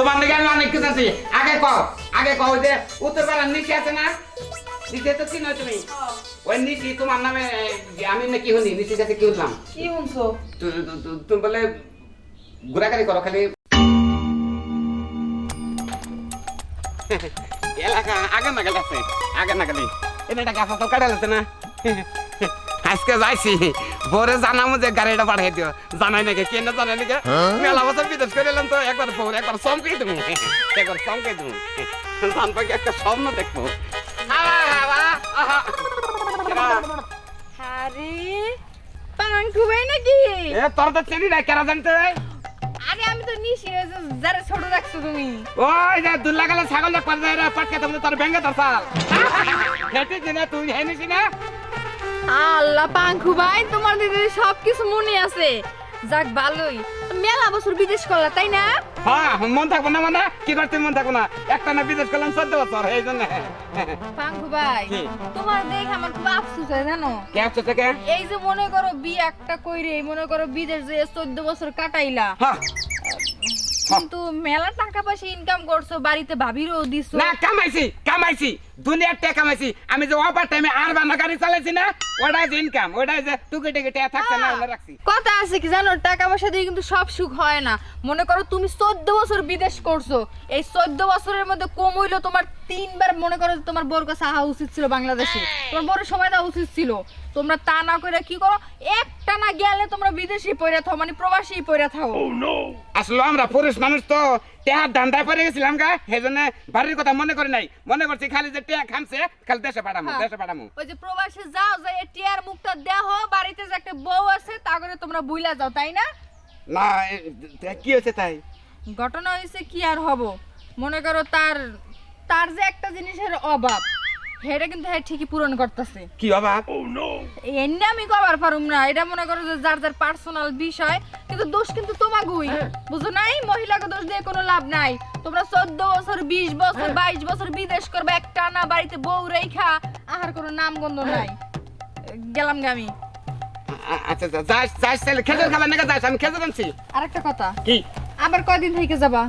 তোমার নাকি আমি অনেক কিছু আছি। আগে কও আগে কও যে উত্তর পাড়ার নিচে আছে না? নিচে তো চিনো তুমি। ওই নিচি তোমার নামে আমি নাকি শুনি নিচে কাছে কি উঠলাম কি শুনছো? তুমি বলে ঘোরাঘুরি করো খালি। এলাকা আগে নাগাল আছে আগে নাগালি এটা একটা গাছ তো কাটাল আছে না। আজকে যাইছি। বরে জানামো যে গাড়িটা পাঠিয়ে দিও। জানাই নাকি? কেন জানাই নাকি? মেলা বছর বিদেশ করে এলাম তো একবার বউর একবার চমকাই দেবো একবার চমকাই দেবো জানব কি একটা স্বপ্ন দেখব? আরে পাঙ্কু ভাই নাকি? এ তোর তো চেনি না কেরা জানতে আরে আমি তো যে যারা ছোট রাখছো তুমি। ওই যে দুল্লা গেলে ছাগল দেখ পারে রে পাটকে তুমি তোর ব্যাঙ্গে তোর সাল তুই না? আল্লাহ পাঙ্কু ভাই তোমার দিদি সব কিছু মনে আছে। যাক ভালোই। মেলা বছর বিদেশ করলা তাই না? হ্যাঁ মন থাকব না মানে? কি করতে মন থাকব না? একটা না বিদেশ করলাম চোদ্দ বছর এই জন্য। পাঙ্কু ভাই তোমার দেখে আমার খুব আফসোস হয় জানো? কে হচ্ছে থেকে এই যে মনে করো বিয়ে একটা কইরে মনে করো বিদেশ যে চোদ্দ বছর কাটাইলা। হ্যাঁ কিন্তু মেলা টাকা পয়সা ইনকাম করছ বাড়িতে ভাবিরও দিছো। না কামাইছি। কামাইছি দুনিয়ার টাকা কামাইছি। আমি যে অপার টাইমে আর বানা গাড়ি চালাইছি না ওটাই যে ইনকাম ওটাই যে টুকি টুকি টাকা থাকছে না ওটা রাখছি। কথা আছে কি জানো টাকা পয়সা দিয়ে কিন্তু সব সুখ হয় না। মনে করো তুমি চোদ্দ বছর বিদেশ করছ এই চোদ্দ বছরের মধ্যে কম হইল তোমার তিনবার মনে করো তোমার বোর কাছে আহা উচিত ছিল বাংলাদেশে। তোমার বড় সময় দেওয়া উচিত ছিল। তোমরা তা না করে কি করো একটা না গেলে তোমরা বিদেশি পয়রা থাও মানে প্রবাসী পয়রা থাও। আসলে আমরা পুরুষ মানুষ তো টেহার ধান্দায় পড়ে গেছিলাম গা হেজনে বাড়ির কথা মনে করে নাই। মনে করছি খালি যে টেহা খামছে খালি দেশে পাঠামো হ্যাঁ। দেশে পাঠামো। ওই যে প্রবাসে যাও যাই টিয়ার মুখটা দেহ বাড়িতে যে একটা বউ আছে তা করে তোমরা বুইলা যাও তাই না? না কি হয়েছে তাই? ঘটনা হয়েছে কি আর হব? মনে করো তার তার যে একটা জিনিসের অভাব। সেটা কিন্তু হ্যাঁ ঠিকই পূরণ করতেছে। কি অভাব এমনি আমি কবার পারুম না। এটা মনে করো যে যার যার পার্সোনাল বিষয় কিন্তু দোষ কিন্তু তোমাগুই। বুঝো নাই? মহিলাকে দোষ দিয়ে কোনো লাভ নাই। তোমরা চোদ্দ বছর বিশ বছর বাইশ বছর বিদেশ করবে একটা না বাড়িতে বউ রেখা আহার কোনো নাম গন্ধ নাই। গেলাম গে আমি। আচ্ছা আচ্ছা যাস যাস তাহলে। খেজুর খাবার নাকি যাস আমি খেজুর আনছি। আরেকটা কথা। কি? আবার কয়দিন থেকে যাবা?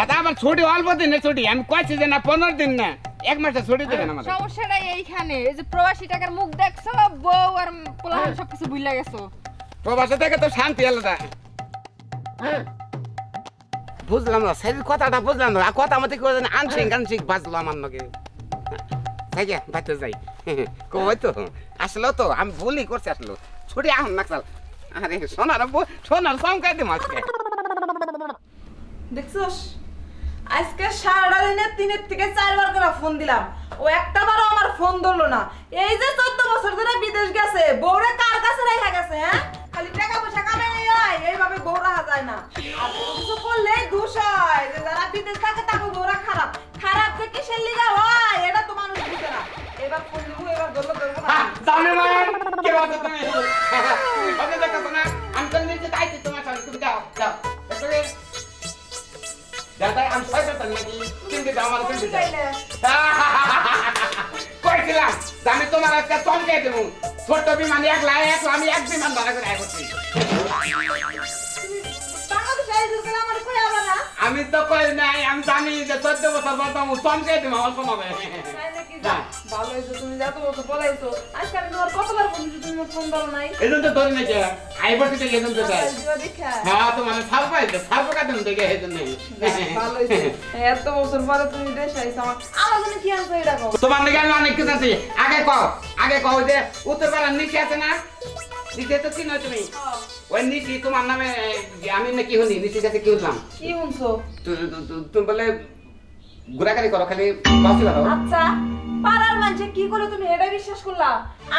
আচ্ছা আমার ছুটি অল্প দিনের ছুটি। আমি কয়েছি যে না পনেরো দিন না। এক মাসের ছুটি দেবেন আমাদের। সমস্যাটা এইখানে। এই যে প্রবাসী টাকার মুখ দেখছ বউ আর পোলাপান সবকিছু বুঝলা গেছো। প্রবাসে থেকে তো শান্তি আলাদা। বুঝলাম না সেই কথাটা বুঝলাম না। আর কথা মতো করে আনছিক আনছিক বাজলো আমার নগে গে বাইতে যাই। কই তো আসলো তো আমি ভুলই করছি আসলো। ছুটি আহন না চাল। আরে সোনার সোনার চমকাই দিম আজকে। দেখছস? আজকে সারাটা দিনে তিনের থেকে চারবার করে ফোন দিলাম। ও একটা বারও আমার ফোন ধরলো না। এই যে চোদ্দ বছর ধরে বিদেশ গেছে বৌরে কার কাছে রেখা গেছে হ্যাঁ? খালি টাকা পয়সা কামে এইভাবে বউ রাখা যায় না। আর কিছু করলে দোষ হয়, যে যারা বিদেশ থাকে তাকে বউরা খারাপ। কথা নাকি কিন্তু আমার কিন্তু যে আমি তোমার আজকে চমকে দেবো ছোট্ট বিমান একলা এক আমি এক বিমান ভাড়া করে আমি তো কই নাই, আমি জানি যে চোদ্দ বছর বলতাম তুমি চমকে দেবো, অল্প হবে ভালো হয়েছে তুমি যত বছর বলাইছো। আজকে আমি তোমার কতবার ফোন দিচ্ছি তুমি ফোন ধরো নাই? এই তো ধরে নাকি আই বসে থেকে এই তো তাই। দিবা দেখা। হ্যাঁ তোমার সাল পাইছে পাকা তুমি দেখে এই জন্য ভালো হয়েছে। এত বছর পরে তুমি দেশে আইছো আমার আমার জন্য কি আনছো এটা কও। তোমার নাকি আমি অনেক কিছু আছি আগে কও আগে কও যে উত্তর পাড়ার নিচে আছে না? নিচে তো চিনো তুমি। ওই নিচি তোমার নামে আমি নাকি শুনি? নিচের কাছে কি উঠলাম কি শুনছো? তু- তু- তু- তুমি বলে ঘোরাঘুরি করো খালি বাসি আচ্ছা। পাড়ার মানুষে কি করে তুমি এটা বিশ্বাস করলা?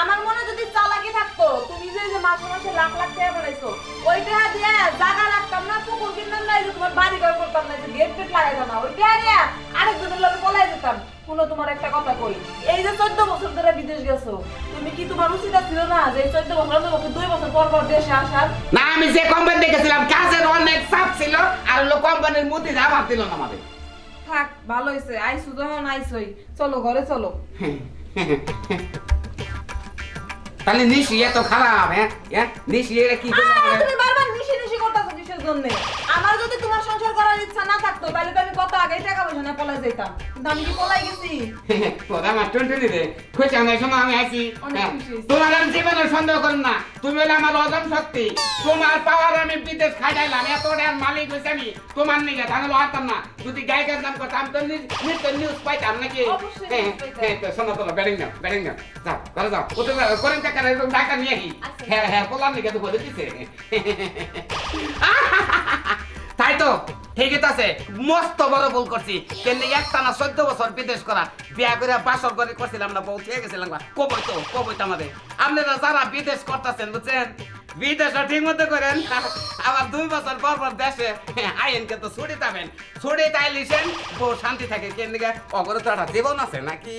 আমার মনে যদি চালাকি থাকতো, তুমি যে যে মাসে মাসে লাখ লাখ টাকা বানাইছো, ওই টাকা দিয়ে জায়গা রাখতাম না, পুকুর কিনতাম না তোমার বাড়ি ঘর করতাম না যে গেট টেট লাগাইতাম না, ওই টাকা দিয়ে আরেকজনের লোকে পলাই যেতাম। শুনো, তোমার একটা কথা কই, এই যে চোদ্দ বছর ধরে বিদেশ গেছো, তুমি কি তোমার উচিত ছিল না যে চোদ্দ বছর তোমাকে দুই বছর পর পর দেশে আসার? না, আমি যে কোম্পানি দেখেছিলাম, কাজের অনেক চাপ ছিল, আর লোক কোম্পানির মধ্যে আমার দিল না আমাদের। থাক ভালো হয়েছে আইসু যখন আইসই চলো ঘরে চলো। তাহলে নিশি এত খারাপ হ্যাঁ? হ্যাঁ নিশি এটা কি তুমি বারবার নিশি নিশি করতেছো কিসের জন্য আমার যদি তোমার সংসার করার ইচ্ছা না থাকতো তাহলে তো আমি কত আগেই টাকা পয়সা না পলাই যেতাম। কিন্তু আমি কি পলাই গেছি? তোরা আমার টুনটুনি রে। খুশি অনেক সময় আমি আছি। তোমার আমি জীবনে সন্দেহ করেন না। তুমি হলে আমার অজম শক্তি। তোমার পাওয়ার আমি বিদেশ খাইলাম এত টাকার মালিক হয়েছে আমি। তোমার নিকে ধান হারতাম না। যদি গায়কের নাম করতাম তো নিত্য নিউজ পাইতাম নাকি? হ্যাঁ, হ্যাঁ, তো শোনো তোলো ব্যাটিং নাও ব্যাটিং নাও। যাও ঘরে যাও। ওতে করেন টাকা ঢাকা নিয়ে আহি। আচ্ছা। হ্যাঁ হ্যাঁ পোলার নিকে তো বলে দিছে। তাই তো? ঠিকই আছে, মস্ত বড় ভুল করছি। কিন্তু একটা না চোদ্দ বছর বিদেশ করা, বিয়া করে বাসর করে করছিলাম না, বউ থেকে গেছিলাম। কবই তো কবই তো আমাদের। আপনারা যারা বিদেশ করতেছেন, বুঝছেন? বিদেশটা ঠিক মতো করেন। আবার দুই বছর পর পর দেশে আইন কিন্তু ছুটি যাবেন ছুটি তাইলিছেন বউ শান্তি থাকে। কেন দিকে অগরে জীবন আছে নাকি?